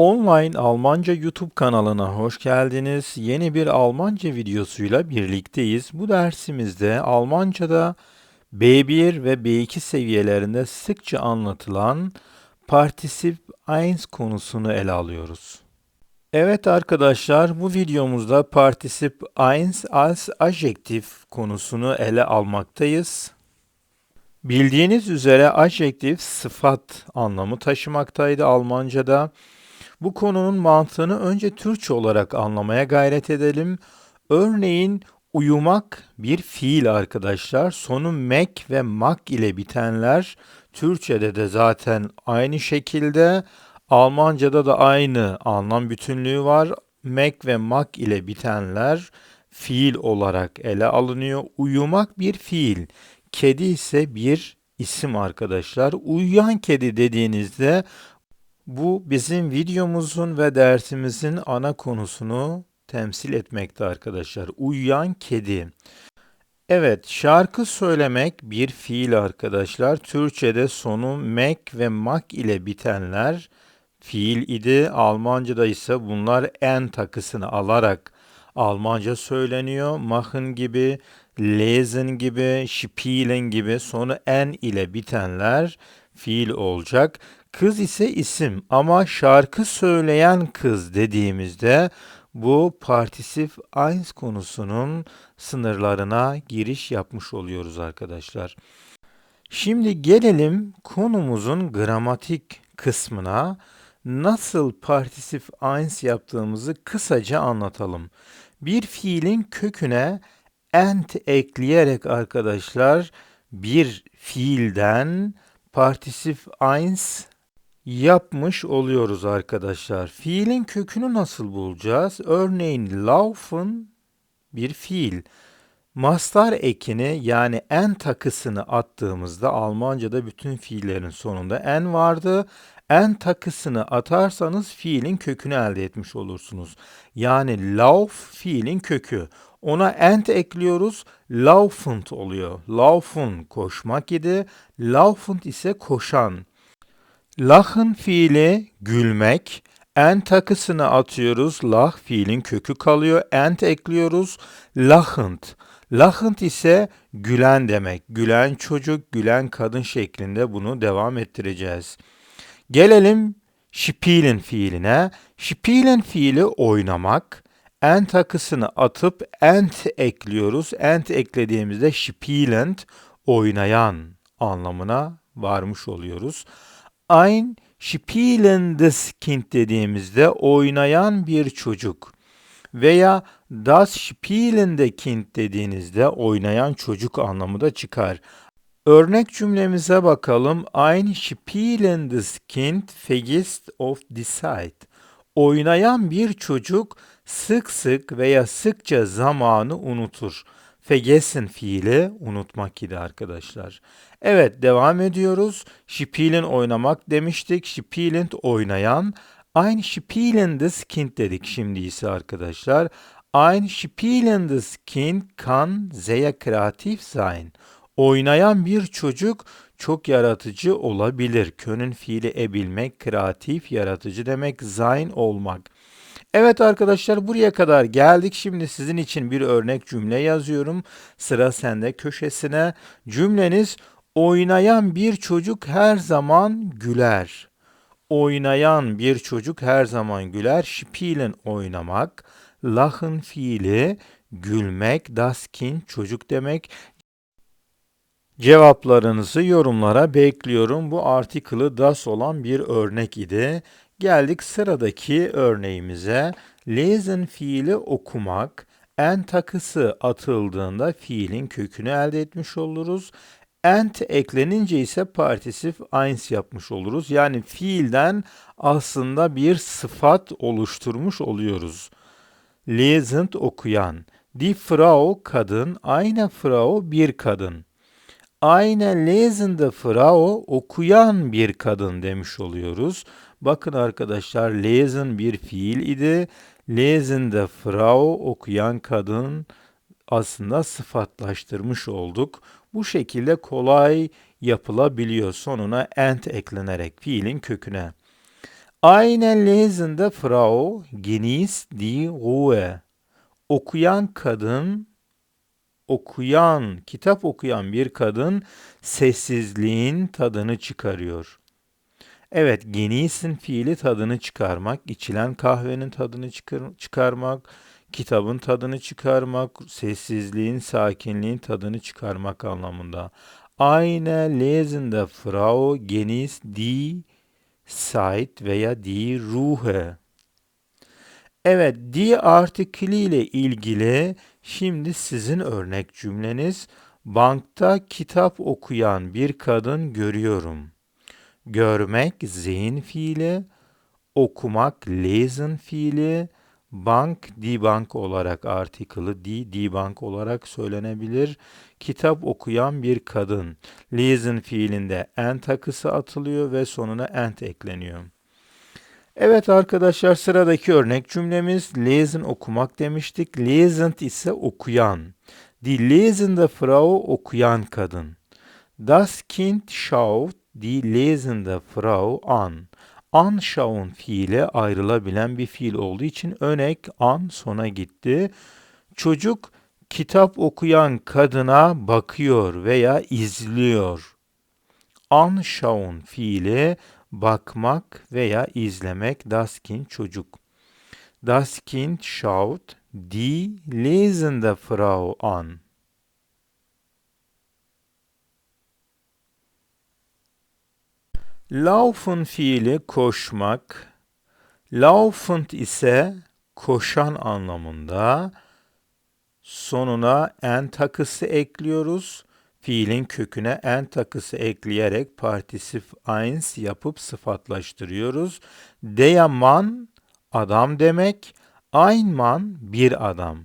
Online Almanca YouTube kanalına hoş geldiniz. Yeni bir Almanca videosuyla birlikteyiz. Bu dersimizde Almanca'da B1 ve B2 seviyelerinde sıkça anlatılan Particip 1 konusunu ele alıyoruz. Evet arkadaşlar, bu videomuzda Particip 1 als adjektif konusunu ele almaktayız. Bildiğiniz üzere adjektif sıfat anlamı taşımaktaydı Almanca'da. Bu konunun mantığını önce Türkçe olarak anlamaya gayret edelim. Örneğin uyumak bir fiil arkadaşlar. Sonu mek ve mak ile bitenler Türkçede de zaten aynı şekilde Almanca'da da aynı anlam bütünlüğü var. Mek ve mak ile bitenler fiil olarak ele alınıyor. Uyumak bir fiil. Kedi ise bir isim arkadaşlar. Uyuyan kedi dediğinizde bu bizim videomuzun ve dersimizin ana konusunu temsil etmekte arkadaşlar. Uyuyan kedi. Evet, şarkı söylemek bir fiil arkadaşlar. Türkçe'de sonu mek ve mak ile bitenler fiil idi. Almanca'da ise bunlar en takısını alarak Almanca söyleniyor. Machen gibi, lesen gibi, spielen gibi sonu en ile bitenler fiil olacak. Kız ise isim ama şarkı söyleyen kız dediğimizde bu partisif eins konusunun sınırlarına giriş yapmış oluyoruz arkadaşlar. Şimdi gelelim konumuzun gramatik kısmına. Nasıl partisif eins yaptığımızı kısaca anlatalım. Bir fiilin köküne ent ekleyerek arkadaşlar bir fiilden partisif eins yapmış oluyoruz arkadaşlar. Fiilin kökünü nasıl bulacağız? Örneğin laufen bir fiil. Mastar ekini yani en takısını attığımızda Almanca'da bütün fiillerin sonunda en vardı. En takısını atarsanız fiilin kökünü elde etmiş olursunuz. Yani lauf fiilin kökü. Ona ent ekliyoruz. Laufend oluyor. Laufen koşmak idi. Laufend ise koşan. Lachen fiili gülmek. En takısını atıyoruz. Lach fiilin kökü kalıyor. Ent ekliyoruz. Lachend. Lachend ise gülen demek. Gülen çocuk, gülen kadın şeklinde bunu devam ettireceğiz. Gelelim spielen fiiline. Spielen fiili oynamak. En takısını atıp ent ekliyoruz. Ent eklediğimizde spielend oynayan anlamına varmış oluyoruz. Ein spielendes Kind dediğimizde oynayan bir çocuk veya das spielende Kind dediğinizde oynayan çocuk anlamı da çıkar. Örnek cümlemize bakalım. Ein spielendes Kind vergisst of die Zeit. Oynayan bir çocuk sık sık veya sıkça zamanı unutur. Vergessen fiili unutmak idi arkadaşlar. Evet devam ediyoruz. Spielen oynamak demiştik. Spielend oynayan. Ein spielendes Kind dedik şimdi ise arkadaşlar. Ein spielendes Kind kann sehr kreativ sein. Oynayan bir çocuk çok yaratıcı olabilir. Könün fiili ebilmek, kreatif, yaratıcı demek, sein olmak. Evet arkadaşlar buraya kadar geldik. Şimdi sizin için bir örnek cümle yazıyorum. Sıra sende köşesine. Cümleniz oynayan bir çocuk her zaman güler. Oynayan bir çocuk her zaman güler. Spielen oynamak. Lachen fiili gülmek. Das Kind çocuk demek. Cevaplarınızı yorumlara bekliyorum. Bu artikılı das olan bir örnek idi. Geldik sıradaki örneğimize. Lesen fiili okumak. En takısı atıldığında fiilin kökünü elde etmiş oluruz. Ent eklenince ise partisif eins yapmış oluruz. Yani fiilden aslında bir sıfat oluşturmuş oluyoruz. Lesend okuyan. Die Frau kadın, eine Frau bir kadın. Eine lesende Frau okuyan bir kadın demiş oluyoruz. Bakın arkadaşlar lesen bir fiil idi. Lesende Frau okuyan kadın aslında sıfatlaştırmış olduk. Bu şekilde kolay yapılabiliyor sonuna ent eklenerek fiilin köküne. Eine lesende Frau genießt die Ruhe. Okuyan kadın, okuyan, kitap okuyan bir kadın sessizliğin tadını çıkarıyor. Evet, genießen fiili tadını çıkarmak, içilen kahvenin tadını çıkar- çıkarmak, kitabın tadını çıkarmak, sessizliğin, sakinliğin tadını çıkarmak anlamında. Eine lesende Frau genießt die Zeit veya die Ruhe. Evet, die artikli ile ilgili şimdi sizin örnek cümleniz bankta kitap okuyan bir kadın görüyorum. Görmek zihin fiili, okumak lesen fiili, bank die bank olarak artikılı die die bank olarak söylenebilir. Kitap okuyan bir kadın. Lesen fiilinde en takısı atılıyor ve sonuna ent ekleniyor. Evet arkadaşlar sıradaki örnek cümlemiz lesen okumak demiştik. Lesend ise okuyan. Die lesende Frau okuyan kadın. Das Kind schaut die lesende Frau an. Anschauen fiile ayrılabilen bir fiil olduğu için önek an sona gitti. Çocuk kitap okuyan kadına bakıyor veya izliyor. Anschauen fiili bakmak veya izlemek das Kind çocuk. Das Kind schaut die lesende Frau an. Laufen fiili koşmak. Laufend ise koşan anlamında. Sonuna en takısı ekliyoruz. Fiilin köküne en takısı ekleyerek partisif eins yapıp sıfatlaştırıyoruz. Der Mann adam demek. Ein Mann bir adam.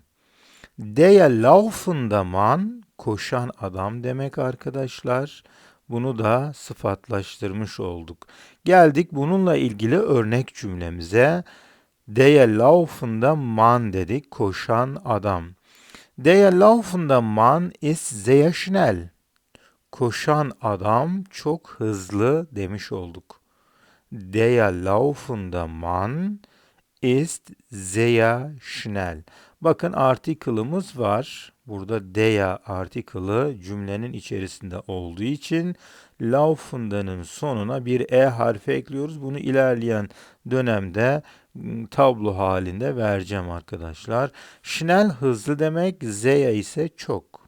Der laufende Mann koşan adam demek arkadaşlar. Bunu da sıfatlaştırmış olduk. Geldik bununla ilgili örnek cümlemize. Der laufende Mann dedik, koşan adam. Der laufende Mann ist sehr schnell. Koşan adam çok hızlı demiş olduk. Der laufende Mann ist sehr schnell. Bakın article'ımız var. Burada der article'ı cümlenin içerisinde olduğu için laufende'nin sonuna bir e harfi ekliyoruz. Bunu ilerleyen dönemde ım, tablo halinde vereceğim arkadaşlar. Schnell hızlı demek, sehr ise çok.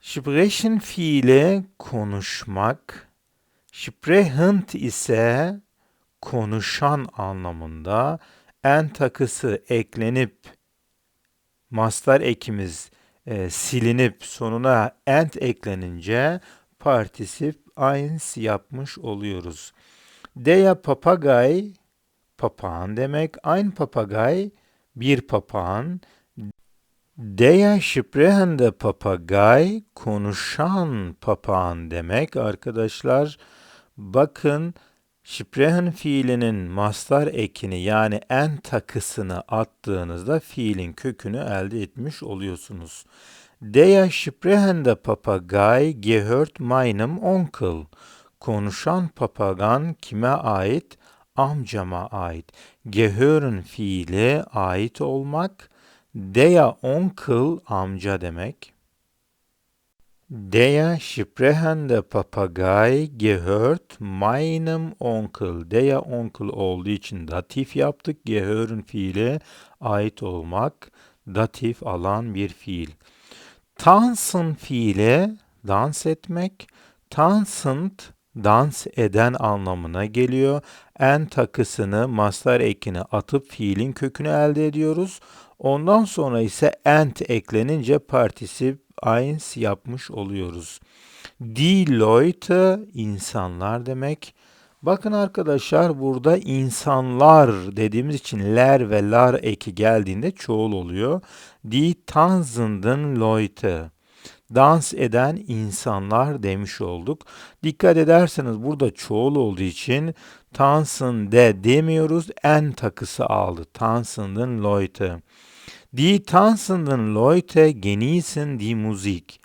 Sprechen fiili konuşmak. Sprechend ise konuşan anlamında en takısı eklenip mastar ekimiz e, silinip sonuna ent eklenince partisip eins yapmış oluyoruz. Der Papagay papağan demek. Ein Papagay bir papağan. Der sprechende Papagay konuşan papağan demek arkadaşlar. Bakın Sprechen fiilinin mastar ekini yani en takısını attığınızda fiilin kökünü elde etmiş oluyorsunuz. Der sprechende Papagei gehört meinem Onkel. Konuşan papagan kime ait? Amcama ait. Gehören fiili ait olmak. Der Onkel amca demek. Der sprechende Papagei gehört meinem Onkel. Der Onkel olduğu için datif yaptık. Gehören fiili ait olmak, datif alan bir fiil. Tanzen fiili dans etmek. Tanzend dans eden anlamına geliyor. En takısını mastar ekine atıp fiilin kökünü elde ediyoruz. Ondan sonra ise ent eklenince partisip eins yapmış oluyoruz. Die Leute insanlar demek. Bakın arkadaşlar burada insanlar dediğimiz için ler ve lar eki geldiğinde çoğul oluyor. Die tanzenden Leute. Dans eden insanlar demiş olduk. Dikkat ederseniz burada çoğul olduğu için tanzen de demiyoruz. En takısı aldı. Tanzenden Leute. Die tanzenden Leute genießen die Musik.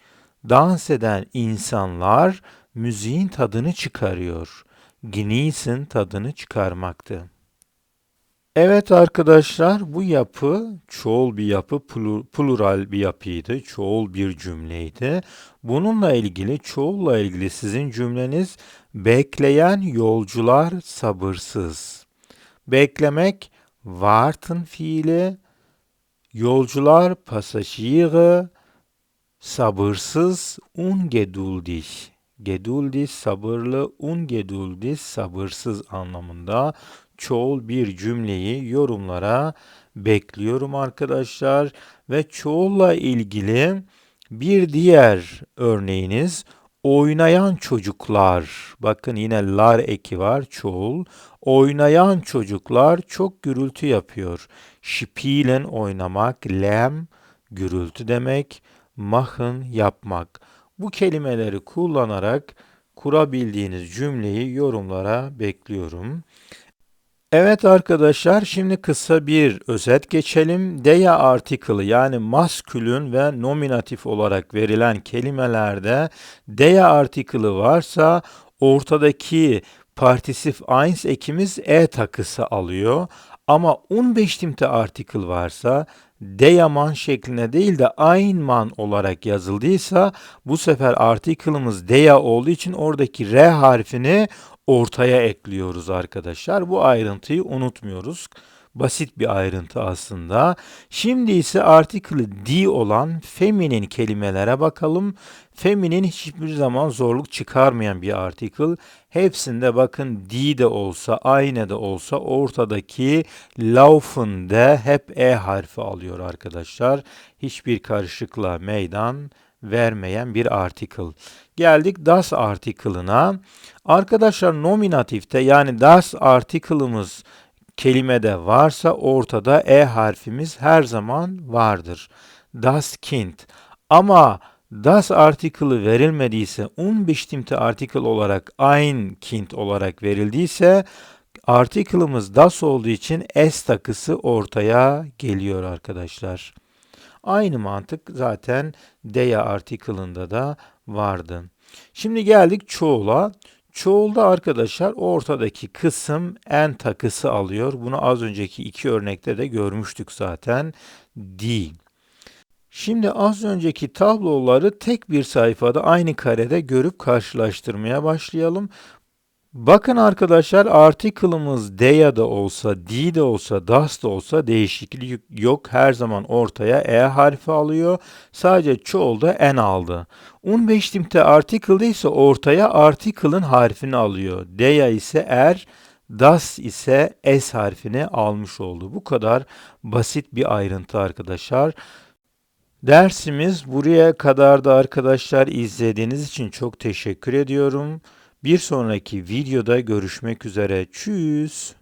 Dans eden insanlar müziğin tadını çıkarıyor. genießen tadını çıkarmaktı. Evet arkadaşlar bu yapı çoğul bir yapı, plur- plural bir yapıydı, çoğul bir cümleydi. Bununla ilgili, çoğulla ilgili sizin cümleniz bekleyen yolcular sabırsız. Beklemek warten fiili, yolcular Passagiere sabırsız, ungeduldig. Geduldig, sabırlı, ungeduldig, sabırsız anlamında çoğul bir cümleyi yorumlara bekliyorum arkadaşlar. Ve çoğulla ilgili bir diğer örneğiniz oynayan çocuklar. Bakın yine lar eki var çoğul. Oynayan çocuklar çok gürültü yapıyor. Spielen oynamak, lärm gürültü demek, machen yapmak. Bu kelimeleri kullanarak kurabildiğiniz cümleyi yorumlara bekliyorum. Evet arkadaşlar şimdi kısa bir özet geçelim. Deya artikılı yani maskülün ve nominatif olarak verilen kelimelerde deya artikılı varsa ortadaki partisif eins ekimiz e takısı alıyor. Ama unbestimmte artikel varsa deyaman şeklinde değil de einman olarak yazıldıysa bu sefer article'ımız deya olduğu için oradaki r harfini ortaya ekliyoruz arkadaşlar. Bu ayrıntıyı unutmuyoruz. Basit bir ayrıntı aslında. Şimdi ise artikülü D olan feminin kelimelere bakalım. Feminin hiçbir zaman zorluk çıkarmayan bir artikül. Hepsinde bakın D de olsa, aynı da olsa ortadaki laufen de hep E harfi alıyor arkadaşlar. Hiçbir karışıklığa meydan vermeyen bir artikel. Geldik das artikel'ına. Arkadaşlar nominatifte yani das article'ımız kelimede varsa ortada e harfimiz her zaman vardır. Das Kind. Ama das article'ı verilmediyse unbestimmte artikel olarak ein Kind olarak verildiyse article'ımız das olduğu için s takısı ortaya geliyor arkadaşlar. Aynı mantık zaten deya article'ında da vardı. Şimdi geldik çoğula. Çoğulda arkadaşlar ortadaki kısım en takısı alıyor. Bunu az önceki iki örnekte de görmüştük zaten. D. Şimdi az önceki tabloları tek bir sayfada aynı karede görüp karşılaştırmaya başlayalım. Bakın arkadaşlar article'ımız de da olsa, d de olsa, das da olsa değişiklik yok. Her zaman ortaya e harfi alıyor. Sadece çoğulda n aldı. Unbestimmte article'da ise ortaya article'ın harfini alıyor. Deya ise er, das ise s harfini almış oldu. Bu kadar basit bir ayrıntı arkadaşlar. Dersimiz buraya kadar da arkadaşlar izlediğiniz için çok teşekkür ediyorum. Bir sonraki videoda görüşmek üzere. Tschüss.